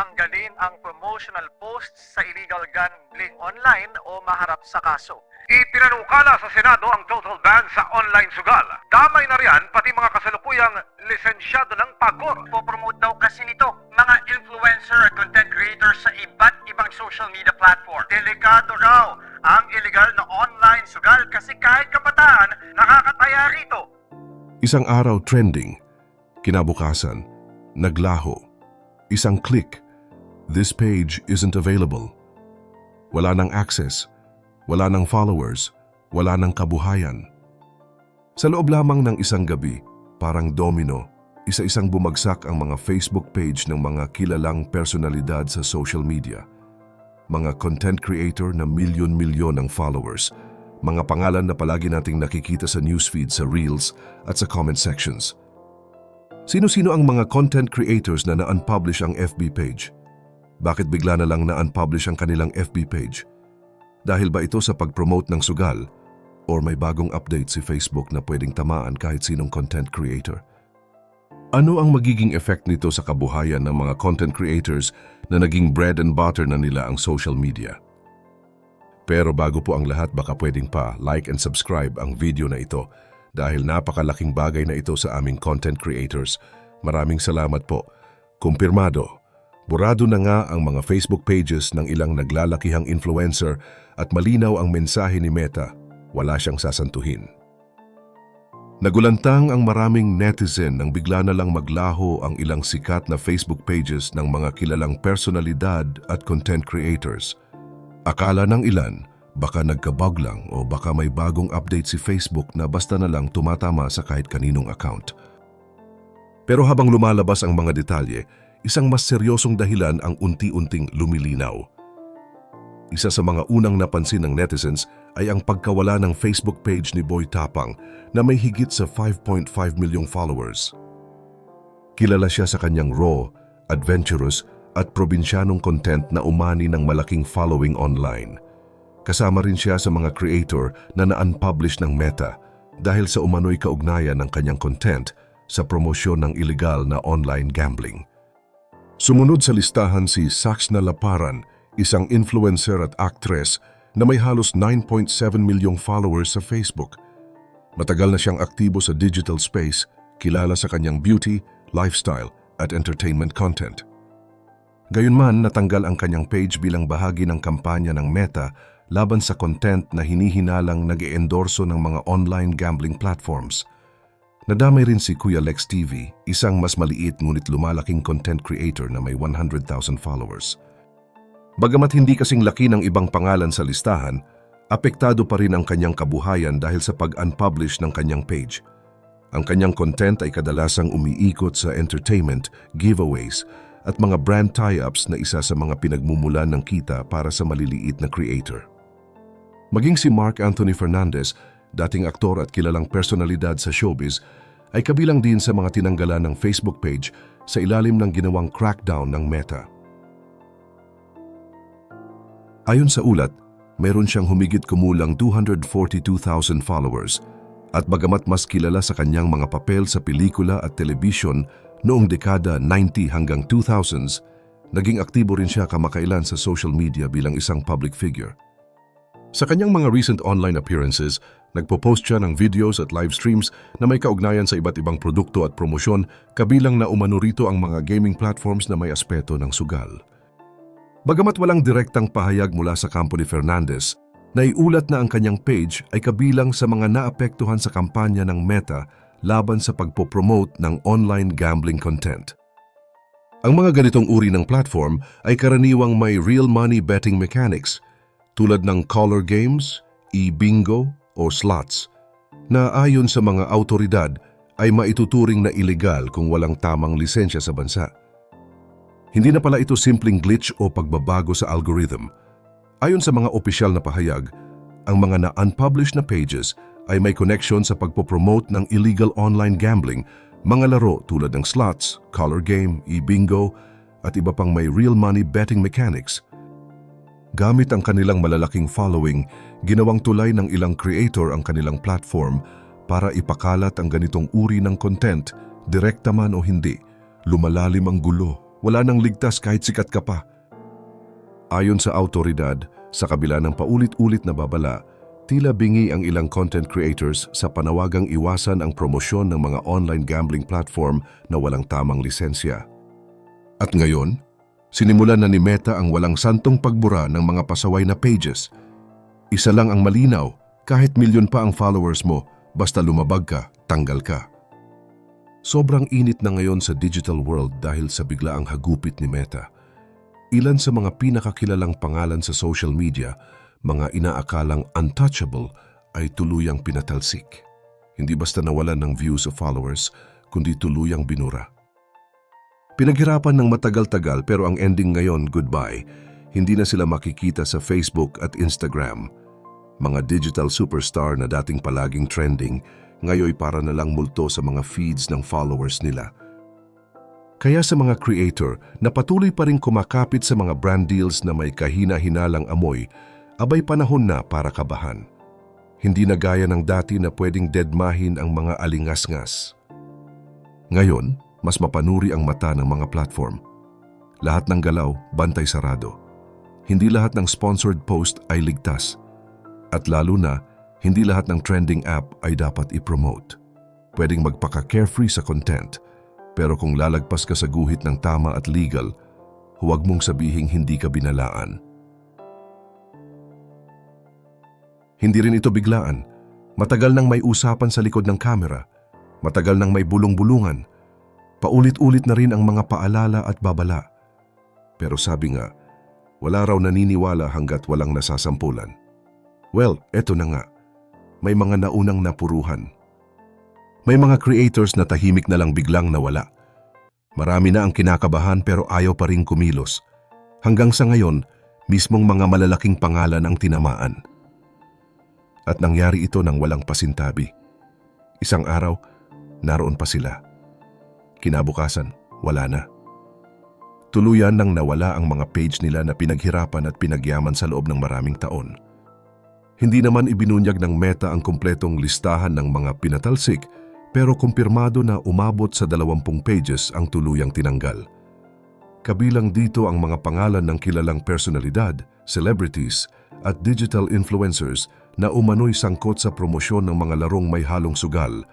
tanggalin ang promotional posts sa illegal gambling online o maharap sa kaso. Ipinanukala sa Senado ang total ban sa online sugal. Damay na riyan pati mga kasalukuyang lisensyado ng PAGCOR. Popromote daw kasi nito mga influencer at content creators sa iba't ibang social media platform. Delikado raw ang illegal na online sugal kasi kahit kabataan nakakataya rito. Isang araw trending, kinabukasan, naglaho. Isang click, this page isn't available. Wala ng access, wala ng followers, wala ng kabuhayan. Sa loob lamang ng isang gabi, parang domino, isa-isang bumagsak ang mga Facebook page ng mga kilalang personalidad sa social media. Mga content creator na milyon-milyon ang followers, mga pangalan na palagi nating nakikita sa newsfeed sa Reels at sa comment sections. Sino-sino ang mga content creators na na-unpublish ang FB page? Bakit bigla na lang na-unpublish ang kanilang FB page? Dahil ba ito sa pag-promote ng sugal? Or may bagong update si Facebook na pwedeng tamaan kahit sinong content creator? Ano ang magiging effect nito sa kabuhayan ng mga content creators na naging bread and butter na nila ang social media? Pero bago po ang lahat baka pwedeng pa like and subscribe ang video na ito dahil napakalaking bagay na ito sa aming content creators. Maraming salamat po. Kumpirmado, burado na nga ang mga Facebook pages ng ilang naglalakihang influencer at malinaw ang mensahe ni Meta, wala siyang sasantuhin. Nagulantang ang maraming netizen nang bigla na lang maglaho ang ilang sikat na Facebook pages ng mga kilalang personalidad at content creators. Akala ng ilan, baka nagkabug lang o baka may bagong update si Facebook na basta na lang tumatama sa kahit kaninong account. Pero habang lumalabas ang mga detalye, isang mas seryosong dahilan ang unti-unting lumilinaw. Isa sa mga unang napansin ng netizens ay ang pagkawala ng Facebook page ni Boy Tapang na may higit sa 5.5 milyong followers. Kilala siya sa kanyang raw, adventurous at probinsyanong content na umani ng malaking following online. Kasama rin siya sa mga creator na na-unpublish ng Meta dahil sa umano'y kaugnayan ng kanyang content sa promosyon ng illegal na online gambling. Sumunod sa listahan si Saxna Laparan, isang influencer at actress na may halos 9.7 milyong followers sa Facebook. Matagal na siyang aktibo sa digital space, kilala sa kanyang beauty, lifestyle at entertainment content. Gayunman natanggal ang kanyang page bilang bahagi ng kampanya ng Meta laban sa content na hinihinalang nag endorso ng mga online gambling platforms. Nadamay rin si Kuya Lex TV, isang mas maliit ngunit lumalaking content creator na may 100,000 followers. Bagamat hindi kasing laki ng ibang pangalan sa listahan, apektado pa rin ang kanyang kabuhayan dahil sa pag-unpublish ng kanyang page. Ang kanyang content ay kadalasang umiikot sa entertainment, giveaways, at mga brand tie-ups na isa sa mga pinagmumulan ng kita para sa maliliit na creator. Maging si Mark Anthony Fernandez, dating aktor at kilalang personalidad sa showbiz, ay kabilang din sa mga tinanggalan ng Facebook page sa ilalim ng ginawang crackdown ng Meta. Ayon sa ulat, meron siyang humigit kumulang 242,000 followers at bagamat mas kilala sa kanyang mga papel sa pelikula at telebisyon noong dekada 90 hanggang 2000s, naging aktibo rin siya kamakailan sa social media bilang isang public figure. Sa kanyang mga recent online appearances, nagpo-post siya ng videos at live streams na may kaugnayan sa iba't ibang produkto at promosyon kabilang na umano rito ang mga gaming platforms na may aspeto ng sugal. Bagamat walang direktang pahayag mula sa kampo ni Fernandez, naiulat na ang kanyang page ay kabilang sa mga naapektuhan sa kampanya ng Meta laban sa pagpopromote ng online gambling content. Ang mga ganitong uri ng platform ay karaniwang may real money betting mechanics tulad ng color games, e-bingo o slots na ayon sa mga autoridad ay maituturing na illegal kung walang tamang lisensya sa bansa. Hindi na pala ito simpleng glitch o pagbabago sa algorithm. Ayon sa mga opisyal na pahayag, ang mga na-unpublished na pages ay may connection sa pagpopromote ng illegal online gambling, mga laro tulad ng slots, color game, e-bingo, at iba pang may real money betting mechanics. Gamit ang kanilang malalaking following, ginawang tulay ng ilang creator ang kanilang platform para ipakalat ang ganitong uri ng content, direkta man o hindi, lumalalim ang gulo Wala nang ligtas kahit sikat ka pa. Ayon sa autoridad, sa kabila ng paulit-ulit na babala, tila bingi ang ilang content creators sa panawagang iwasan ang promosyon ng mga online gambling platform na walang tamang lisensya. At ngayon, sinimulan na ni Meta ang walang santong pagbura ng mga pasaway na pages. Isa lang ang malinaw, kahit milyon pa ang followers mo, basta lumabag ka, tanggal ka. Sobrang init na ngayon sa digital world dahil sa biglaang hagupit ni Meta. Ilan sa mga pinakakilalang pangalan sa social media, mga inaakalang untouchable, ay tuluyang pinatalsik. Hindi basta nawalan ng views o followers, kundi tuluyang binura. Pinaghirapan ng matagal-tagal pero ang ending ngayon, goodbye. Hindi na sila makikita sa Facebook at Instagram. Mga digital superstar na dating palaging trending, ngayoy para na lang multo sa mga feeds ng followers nila. Kaya sa mga creator na patuloy pa rin kumakapit sa mga brand deals na may kahina-hinalang amoy, abay panahon na para kabahan. Hindi na gaya ng dati na pwedeng deadmahin ang mga alingas-ngas. Ngayon, mas mapanuri ang mata ng mga platform. Lahat ng galaw, bantay sarado. Hindi lahat ng sponsored post ay ligtas. At lalo na, hindi lahat ng trending app ay dapat i-promote. Pwedeng magpaka-carefree sa content, pero kung lalagpas ka sa guhit ng tama at legal, huwag mong sabihing hindi ka binalaan. Hindi rin ito biglaan. Matagal nang may usapan sa likod ng kamera. Matagal nang may bulong-bulungan. Paulit-ulit na rin ang mga paalala at babala. Pero sabi nga, wala raw naniniwala hanggat walang nasasampulan. Well, eto na nga. May mga naunang napuruhan. May mga creators na tahimik na lang biglang nawala. Marami na ang kinakabahan pero ayaw pa rin kumilos. Hanggang sa ngayon, mismong mga malalaking pangalan ang tinamaan. At nangyari ito ng walang pasintabi. Isang araw, naroon pa sila. Kinabukasan, wala na. Tuluyan nang nawala ang mga page nila na pinaghirapan at pinagyaman sa loob ng maraming taon. Hindi naman ibinunyag ng Meta ang kumpletong listahan ng mga pinatalsik pero kumpirmado na umabot sa 20 pages ang tuluyang tinanggal. Kabilang dito ang mga pangalan ng kilalang personalidad, celebrities at digital influencers na umano'y sangkot sa promosyon ng mga larong may halong sugal.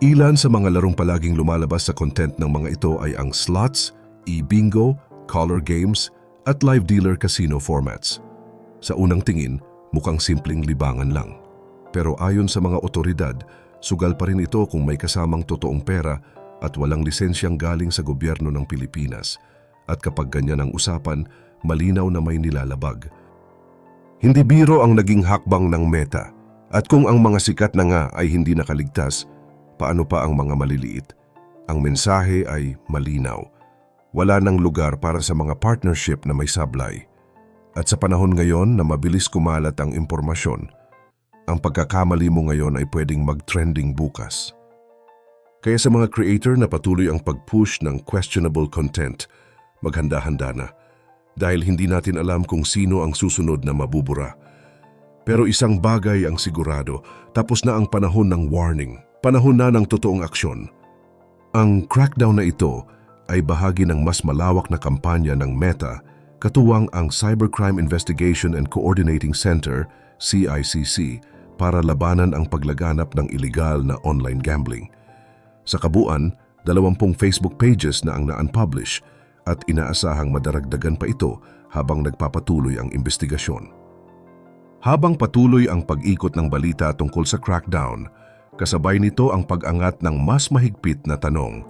Ilan sa mga larong palaging lumalabas sa content ng mga ito ay ang slots, e-bingo, color games at live dealer casino formats. Sa unang tingin, mukhang simpleng libangan lang. Pero ayon sa mga otoridad, sugal pa rin ito kung may kasamang totoong pera at walang lisensyang galing sa gobyerno ng Pilipinas. At kapag ganyan ang usapan, malinaw na may nilalabag. Hindi biro ang naging hakbang ng meta. At kung ang mga sikat na nga ay hindi nakaligtas, paano pa ang mga maliliit? Ang mensahe ay malinaw. Wala nang lugar para sa mga partnership na may sablay. At sa panahon ngayon na mabilis kumalat ang impormasyon, ang pagkakamali mo ngayon ay pwedeng mag-trending bukas. Kaya sa mga creator na patuloy ang pag-push ng questionable content, maghanda-handa na dahil hindi natin alam kung sino ang susunod na mabubura. Pero isang bagay ang sigurado, tapos na ang panahon ng warning, panahon na ng totoong aksyon. Ang crackdown na ito ay bahagi ng mas malawak na kampanya ng Meta, katuwang ang Cybercrime Investigation and Coordinating Center, CICC, para labanan ang paglaganap ng iligal na online gambling. Sa kabuuan, 20 Facebook pages na ang na-unpublish at inaasahang madaragdagan pa ito habang nagpapatuloy ang investigasyon. Habang patuloy ang pag-ikot ng balita tungkol sa crackdown, kasabay nito ang pag-angat ng mas mahigpit na tanong,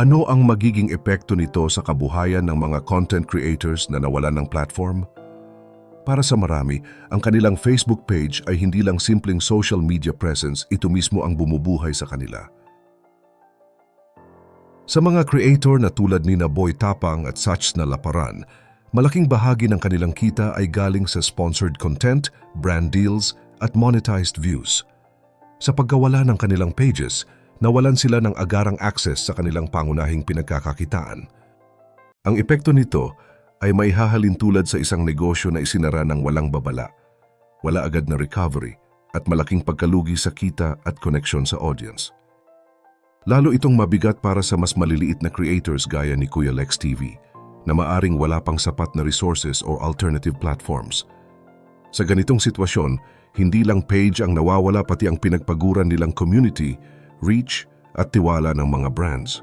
ano ang magiging epekto nito sa kabuhayan ng mga content creators na nawalan ng platform? Para sa marami, ang kanilang Facebook page ay hindi lang simpleng social media presence, ito mismo ang bumubuhay sa kanila. Sa mga creator na tulad ni na Boy Tapang at Such na Laparan, malaking bahagi ng kanilang kita ay galing sa sponsored content, brand deals at monetized views. Sa pagkawala ng kanilang pages, nawalan sila ng agarang access sa kanilang pangunahing pinagkakakitaan. Ang epekto nito ay may hahalin tulad sa isang negosyo na isinara ng walang babala, wala agad na recovery at malaking pagkalugi sa kita at koneksyon sa audience. Lalo itong mabigat para sa mas maliliit na creators gaya ni Kuya Lex TV na maaring wala pang sapat na resources or alternative platforms. Sa ganitong sitwasyon, hindi lang page ang nawawala pati ang pinagpaguran nilang community, reach at tiwala ng mga brands.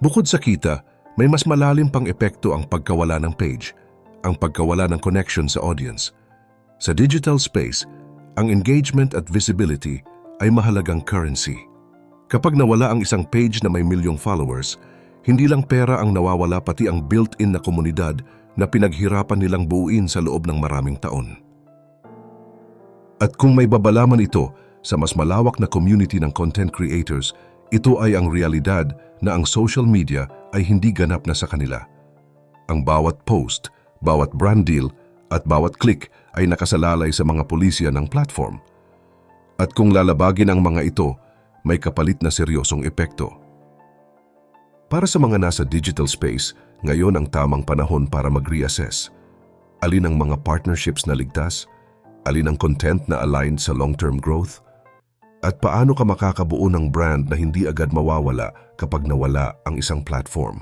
Bukod sa kita, may mas malalim pang epekto ang pagkawala ng page, ang pagkawala ng connection sa audience. Sa digital space, ang engagement at visibility ay mahalagang currency. Kapag nawala ang isang page na may milyong followers, hindi lang pera ang nawawala pati ang built-in na komunidad na pinaghirapan nilang buuin sa loob ng maraming taon. At kung may babalaman ito sa mas malawak na community ng content creators, ito ay ang realidad na ang social media ay hindi ganap na sa kanila. Ang bawat post, bawat brand deal, at bawat click ay nakasalalay sa mga pulisya ng platform. At kung lalabagin ang mga ito, may kapalit na seryosong epekto. Para sa mga nasa digital space, ngayon ang tamang panahon para mag-reassess. Alin ang mga partnerships na ligtas? Alin ang content na aligned sa long-term growth? At paano ka makakabuo ng brand na hindi agad mawawala kapag nawala ang isang platform?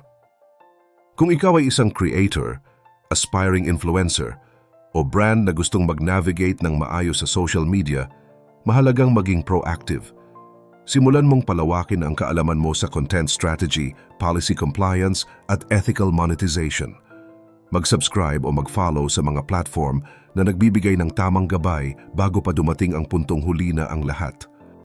Kung ikaw ay isang creator, aspiring influencer, o brand na gustong mag-navigate ng maayos sa social media, mahalagang maging proactive. Simulan mong palawakin ang kaalaman mo sa content strategy, policy compliance, at ethical monetization. Mag-subscribe o mag-follow sa mga platform na nagbibigay ng tamang gabay bago pa dumating ang puntong huli na ang lahat.